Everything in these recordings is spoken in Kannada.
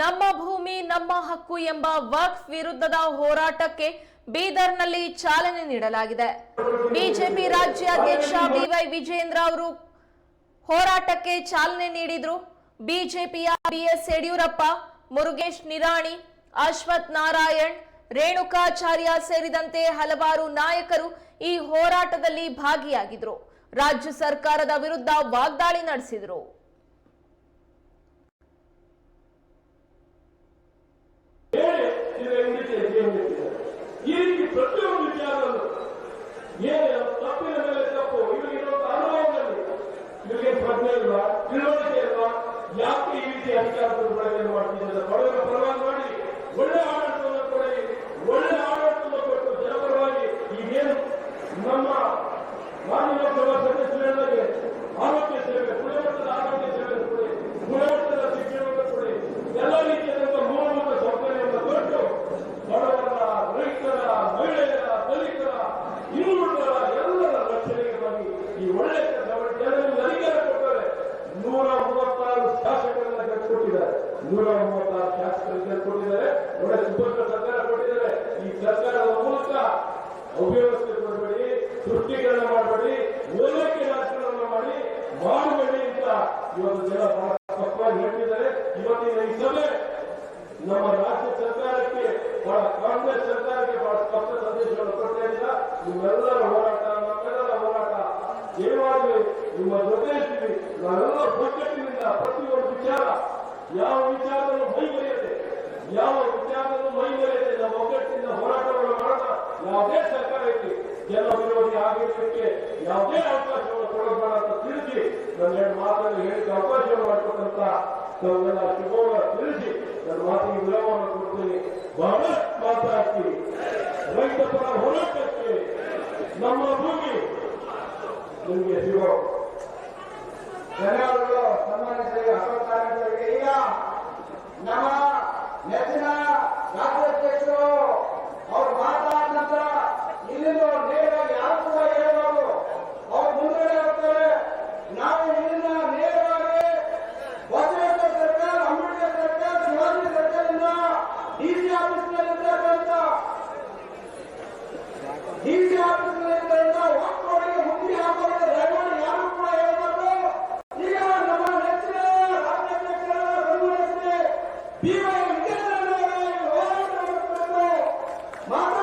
ನಮ್ಮ ಭೂಮಿ, ನಮ್ಮ ಹಕ್ಕು ಎಂಬ ವಕ್ಫ್ ವಿರುದ್ಧದ ಹೋರಾಟಕ್ಕೆ ಬೀದರ್ನಲ್ಲಿ ಚಾಲನೆ ನೀಡಲಾಗಿದೆ. ಬಿಜೆಪಿ ರಾಜ್ಯಾಧ್ಯಕ್ಷ ಬಿವೈ ವಿಜೇಂದ್ರ ಅವರು ಹೋರಾಟಕ್ಕೆ ಚಾಲನೆ ನೀಡಿದ್ರು. ಬಿಜೆಪಿಯ ಬಿಎಸ್ ಯಡಿಯೂರಪ್ಪ, ಮುರುಗೇಶ್ ನಿರಾಣಿ, ಅಶ್ವಥ್ ನಾರಾಯಣ್, ರೇಣುಕಾಚಾರ್ಯ ಸೇರಿದಂತೆ ಹಲವಾರು ನಾಯಕರು ಈ ಹೋರಾಟದಲ್ಲಿ ಭಾಗಿಯಾಗಿದ್ರು. ರಾಜ್ಯ ಸರ್ಕಾರದ ವಿರುದ್ಧ ವಾಗ್ದಾಳಿ ನಡೆಸಿದ್ರು. There it is. ನೂರ ಮೂವತ್ತಾರು ಶಾಸಕರಿಗೆ ಕೊಟ್ಟಿದ್ದಾರೆ ಒಳ್ಳೆ ಸುಭದ್ರ ಸರ್ಕಾರ ಕೊಟ್ಟಿದ್ದಾರೆ. ಈ ಸರ್ಕಾರದ ಮೂಲಕ ಅವ್ಯವಸ್ಥೆ ಮಾಡಬೇಡಿ ತೃಪ್ತೀಕರಣ ಮಾಡಬೇಡಿ ಓಲೈಕೆ ರಾಜಕಾರಣ ಮಾಡಿ, ಮಾಡಬೇಡಿ ಅಂತ ಇವತ್ತು ಜನ ಬಹಳ ತಪ್ಪಾಗಿ ಹೇಳ್ತಿದ್ದಾರೆ. ಇವತ್ತಿನ ಈ ಸಭೆ ನಮ್ಮ ರಾಜ್ಯ ಸರ್ಕಾರಕ್ಕೆ ಬಹಳ ಕಾಂಗ್ರೆಸ್ ಸರ್ಕಾರಕ್ಕೆ ಬಹಳ ಸ್ಪಷ್ಟ ಸಂದೇಶವನ್ನು ಕೊಡ್ತಾ ಇಲ್ಲ. ನಿಮ್ಮೆಲ್ಲರ ಹೋರಾಟ, ನಮ್ಮೆಲ್ಲರ ಹೋರಾಟ. ಏನಾಗಲಿ ನಿಮ್ಮ ಜೊತೆ ನಾವೆಲ್ಲ ಒಗ್ಗಟ್ಟಿನಿಂದ ಯಾವ ವಿಚಾರದಲ್ಲೂ ಮೈಮರೆಯದೆ ಯಾವ ವಿಚಾರದಲ್ಲೂ ಮೈಮರೆಯದೆ ನಮ್ಮ ಒಗ್ಗಟ್ಟಿನಿಂದ ಹೋರಾಟವನ್ನು ಮಾಡೋಣ. ಯಾವುದೇ ಸರ್ಕಾರಕ್ಕೆ ಜನ ವಿರೋಧಿ ಆಗಿರೋದಕ್ಕೆ ಯಾವುದೇ ಅವಕಾಶವನ್ನು ಕೊಡಬೇಡ ಅಂತ ತಿಳಿಸಿ, ನನ್ನ ಎರಡು ಮಾತನ್ನು ಹೇಳಿದ ಅವಕಾಶ ಮಾಡಿಕೊಟ್ಟಂತ ತಮ್ಮೆಲ್ಲ ಶುಭವನ್ನು ತಿಳಿಸಿ, ನನ್ನ ಮಾತಿಗೆ ವಿರಾಮವನ್ನು ಕೊಡ್ತೀನಿ. ಬಹಳಷ್ಟು ಮಾತಾಡ್ತೀವಿ ರೈತ ಪರ ಹೋರಾಟಕ್ಕೆ ನಮ್ಮ ಭೂಮಿ. ನಿಮಗೆ ಸಿಗೋ ಧನ್ಯವಾದಗಳು ಸನ್ಮಾನಿಸಿದ ಅಶೋಕ್ ಅವರಿಗೆ নানা ಬಿವೈ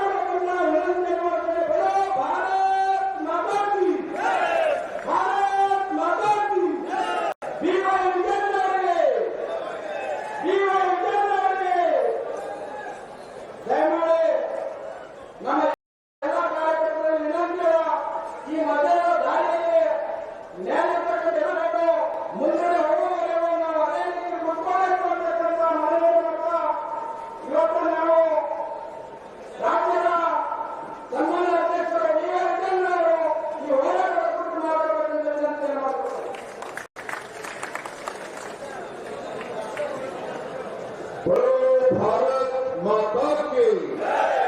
Rock!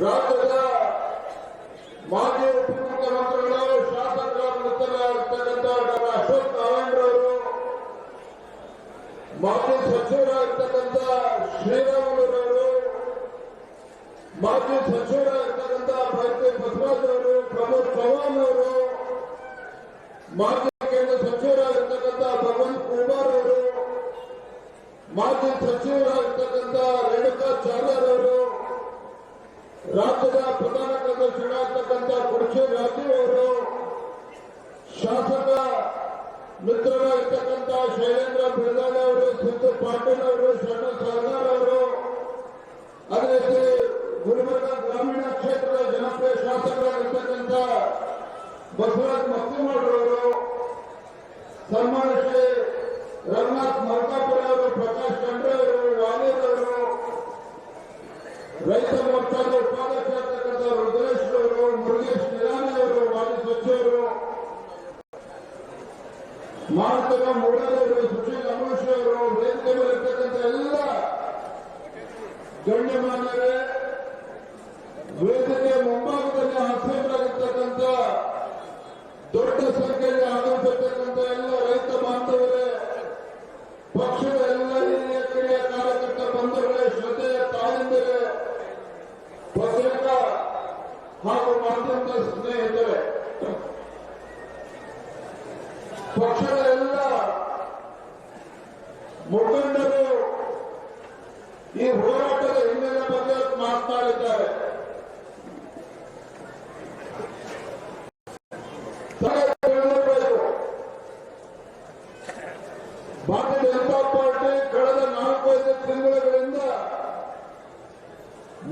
ರಾಜ್ಯದ ಮಾಜಿ ಉಪಮುಖ್ಯಮಂತ್ರಿಗಳು ಶಾಸಕರ ಮಿತ್ರರಾಗಿರ್ತಕ್ಕಂಥ ಡಾಕ್ಟರ್ ಅಶೋಕ್ ನಾರಾಯಣರವರು ಮಾಜಿ ಸಚಿವರಾಗಿರ್ತಕ್ಕಂಥ ಶ್ರೀರಾಮುಲುರವರು ಮಾಜಿ ಸಚಿವರಾಗಿರ್ತಕ್ಕಂಥ ಮೈತ್ರಿ ಬಸವರಾಜ್ ಅವರು ಪ್ರಮೋದ್ ಚವ್ಹಾಣ್ ಅವರು ಮಾಜಿ ಕೇಂದ್ರ ಸಚಿವರಾಗಿರ್ತಕ್ಕಂಥ ಭಗವಂತ್ ಕುಮಾರ್ ಅವರು ಮಾಜಿ ಸಚಿವರಾಗಿರ್ತಕ್ಕಂಥ ರಾಜ್ಯದ ಪ್ರಧಾನ ಕಾರ್ಯದರ್ಶಿಗಳಾಗಿರ್ತಕ್ಕಂಥ ಕುರ್ಚಿ ರಾಜೀವ್ ಅವರು ಶಾಸಕ ಮಿತ್ರರಾಗಿರ್ತಕ್ಕಂಥ ಶೈಲೇಂದ್ರ ಬಿಳದಾಳೆ ಅವರು ಸಿದ್ದು ಪಾಟೀಲ್ ಅವರು, ಶರಣ ಸರ್ದಾರ್ ಅವರು, ಅದೇ ರೀತಿ ಗುಲ್ಬರ್ಗ ಗ್ರಾಮೀಣ ಕ್ಷೇತ್ರದ ಜನಪ್ರಿಯ ಶಾಸಕರಾಗಿರ್ತಕ್ಕಂಥ ಬಸವರಾಜ್ ಮತ್ತಿಮಠರವರು ಸನ್ಮಾನ ಶ್ರೀ ರಂಗನಾಥ್ ಮರ್ಕಾಪುರ ಅವರು, ಪ್ರಕಾಶ್ ಖಂಡ್ರೆ ಅವರು ಮೋರ್ಚಾದ ಉಪಾಧ್ಯಕ್ಷರಾಗಿರ್ತಕ್ಕಂಥ ರುದ್ರೇಶ್ ಅವರು ಮುರುಗೇಶ್ ನಿರಾಣಿ ಅವರು ಮಾಜಿ ಸಚಿವರು ಮಾರ್ತಕ ಮುಳ್ಳರವರು ಸುಶೀಲ್ ಅಮೂಷ್ ಅವರು ಎಲ್ಲ ಗಣ್ಯಮಾನ್ಯರೇ, ವೇದಿಕೆ ಮುಂಭಾಗದಲ್ಲಿ ಹಸಿರಾಗಿರ್ತಕ್ಕಂಥ ದೊಡ್ಡ ಸಂಖ್ಯೆಯಲ್ಲಿ ಆಗಮಿಸಿರ್ತಕ್ಕಂಥ ಎಲ್ಲ ರೈತ ಬಾಂಧವರೇ, ಪಕ್ಷದ ಎಲ್ಲ ಹಿರಿಯ ಕಿರಿಯ ಕಾರ್ಯಕರ್ತ ಬಂಧುಗಳೇ, ಶ್ರದ್ಧೆಯ ತಾಯಿಂದಲೇ ಪತ್ರಿಕ ಹಾಗೂ ಮಾಧ್ಯಮದ ಸ್ನೇಹಿತರೆ, ಪಕ್ಷದ ತಿಂಗಳುಗಳಿಂದ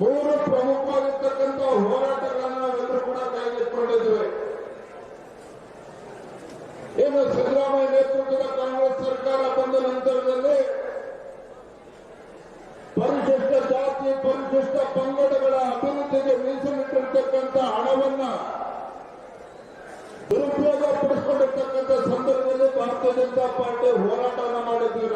ಮೂರು ಪ್ರಮುಖವಾಗಿರ್ತಕ್ಕಂಥ ಹೋರಾಟಗಳನ್ನು ನಾವೆಲ್ಲರೂ ಕೂಡ ಕೈಗೆತ್ತಿಕೊಂಡಿದ್ದೇವೆ ಏನು ಸಿದ್ದರಾಮಯ್ಯ ನೇತೃತ್ವದ ಕಾಂಗ್ರೆಸ್ ಸರ್ಕಾರ ಬಂದ ನಂತರದಲ್ಲಿ ಪರಿಶಿಷ್ಟ ಜಾತಿ, ಪರಿಶಿಷ್ಟ ಪಂಗಡಗಳ ಅಭಿವೃದ್ಧಿಗೆ ಮೀಸಲಿಟ್ಟಿರ್ತಕ್ಕಂಥ ಹಣವನ್ನ ದುರುಪಯೋಗ ಪಡಿಸಿಕೊಂಡಿರ್ತಕ್ಕಂಥ ಸಂದರ್ಭದಲ್ಲಿ ಭಾರತೀಯ ಜನತಾ ಪಾರ್ಟಿ ಹೋರಾಟವನ್ನು ಮಾಡಿದ್ವಿ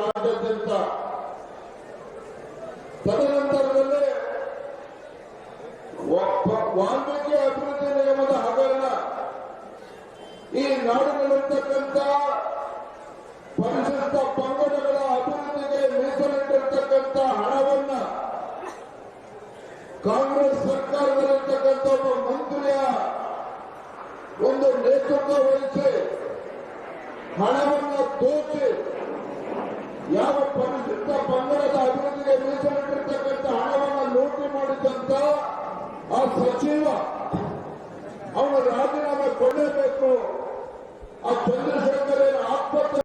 ಯಾವ ಪರಿಶುದ್ಧ ಪಂಗಡದ ಅಭಿವೃದ್ಧಿಗೆ ಮೀಸಲಿಟ್ಟಿರ್ತಕ್ಕಂಥ ಹಣವನ್ನು ಲೂಟಿ ಮಾಡಿದಂತ ಆ ಸಚಿವ, ಅವನು ರಾಜೀನಾಮೆ ಕೊಡಲೇಬೇಕು. ಆ ಚಂದ್ರಶೇಖರ ಆತ್ಮಹತ್ಯೆ